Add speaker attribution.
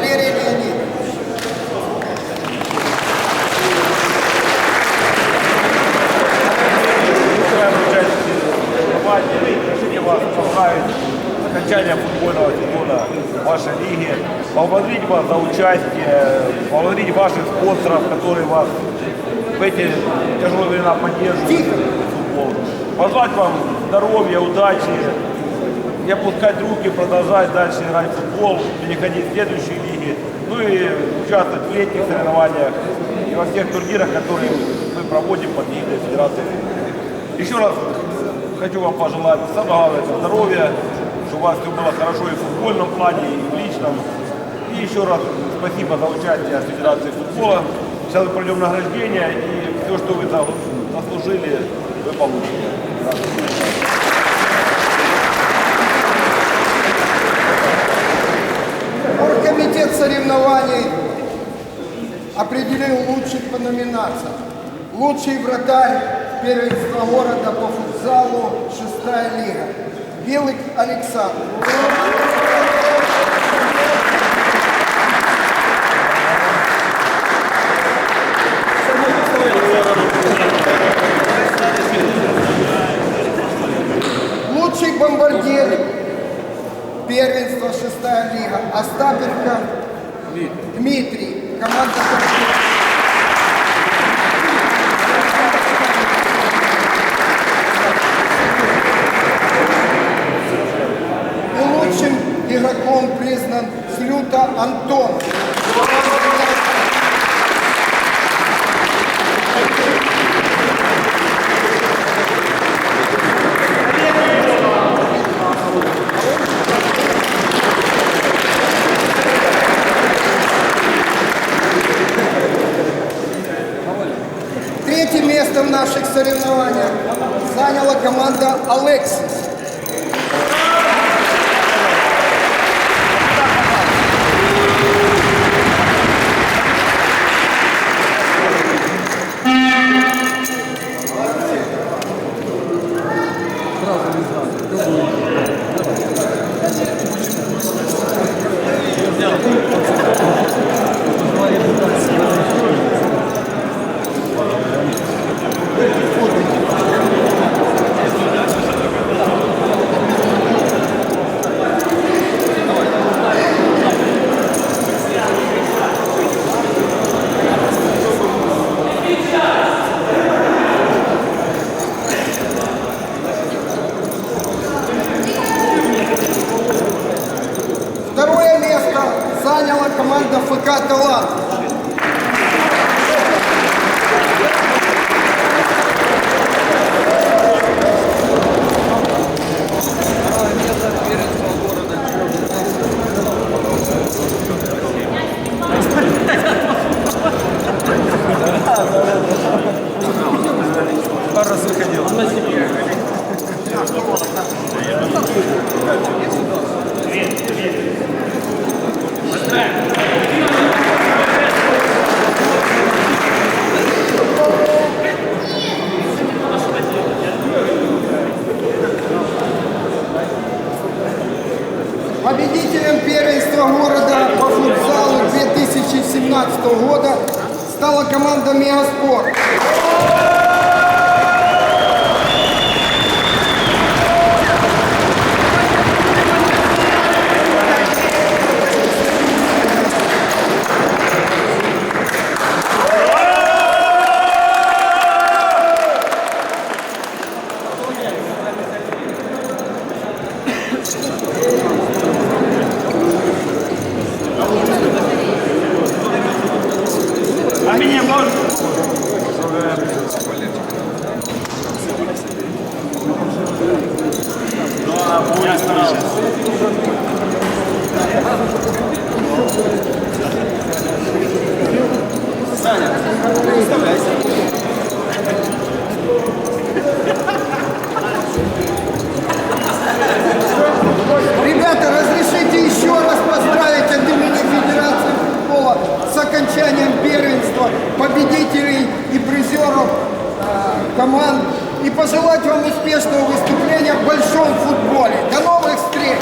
Speaker 1: Валерий Леонидович. вас поздравить с окончанием футбольного сезона вашей лиги. Поблагодарить вас за участие, поблагодарить ваших спонсоров, которые вас в эти тяжелые времена поддерживают. Футбол. Пожелать вам здоровья, удачи, не опускать руки, продолжать дальше играть в футбол, переходить в следующий лиг ну и участвовать в летних соревнованиях и во всех турнирах, которые мы проводим под эгидой Федерации. Еще раз хочу вам пожелать самое главное это здоровья, чтобы у вас все было хорошо и в футбольном плане, и в личном. И еще раз спасибо за участие в Федерации футбола. Сейчас мы пройдем награждение, и все, что вы заслужили, вы получите.
Speaker 2: Соревнований определил лучших по номинациям. Лучший вратарь первенства города по футзалу, шестая лига. Белых Александр. Лучший бомбардир первенства шестая лига. Остапенко Дмитрий. Команда. И лучшим игроком признан Слюта Антон. Третье место в наших соревнованиях заняла команда «Алексис». Второе место заняла команда ФК «Талант».
Speaker 1: Пару раз выходил.
Speaker 2: Победителем первенства города по футзалу 2017 года стала команда «Мегаспорт».
Speaker 1: А меня можно? Ну, а будет старался.
Speaker 2: Ребята, разрешите еще раз поздравить от имени Федерации футбола с окончанием первенства победителей и призеров э, команд и пожелать вам успешного выступления в большом футболе. До новых встреч!